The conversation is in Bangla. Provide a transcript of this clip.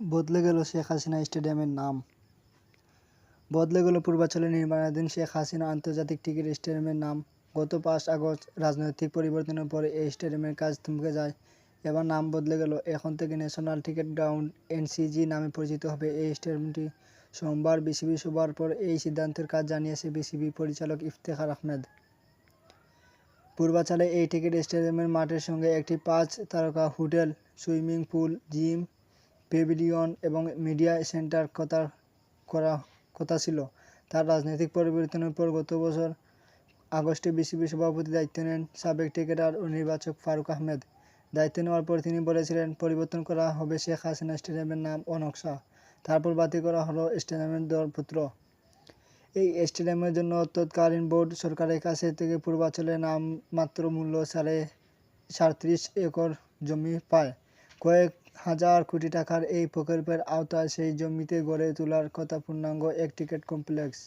বদলে গেল শেখ হাসিনা স্টেডিয়ামের নাম। বদলে গেল পূর্বাঞ্চলে নির্মাণাধীন শেখ হাসিনা আন্তর্জাতিক ক্রিকেট স্টেডিয়ামের নাম। গত পাঁচ আগস্ট রাজনৈতিক পরিবর্তনের পরে এই স্টেডিয়ামের কাজ থমকে যায়। এবার নাম বদলে গেল, এখন থেকে ন্যাশনাল ক্রিকেট গ্রাউন্ড এনসিজি নামে পরিচিত হবে এই স্টেডিয়ামটি। সোমবার বিসিবি সভার পর এই সিদ্ধান্তের কাজ জানিয়েছে বিসিবি পরিচালক ইফতেখার আহমেদ। পূর্বাঞ্চলে এই ক্রিকেট স্টেডিয়ামের মাঠের সঙ্গে একটি পাঁচ তারকা hotel, swimming pool, gym pavilion এবং মিডিয়া সেন্টার কথা করা কথা ছিল। তার রাজনৈতিক পরিবর্তনের পর গত বছর আগস্টে বিসিবি সভাপতির দায়িত্ব নেন সাবেক ক্রিকেটার ও নির্বাচক ফারুক আহমেদ। দায়িত্ব নেওয়ার পর তিনি বলেছিলেন, পরিবর্তন করা হবে শেখ হাসিনা স্টেডিয়ামের নাম ও নকশা তারপর বাতিল করা হলো স্টেডিয়ামের দরপত্র এই স্টেডিয়ামের জন্য তৎকালীন বোর্ড সরকারের কাছ থেকে পূর্বাঞ্চলে নামমাত্র মূল্য সাড়ে সাঁত্রিশ একর জমি পায়। কয়েক হাজার কোটি টাকার এই প্রকল্পের আওতায় সেই জমিতে গড়ে তোলার কথা পূর্ণাঙ্গ এক ক্রিকেট কমপ্লেক্স।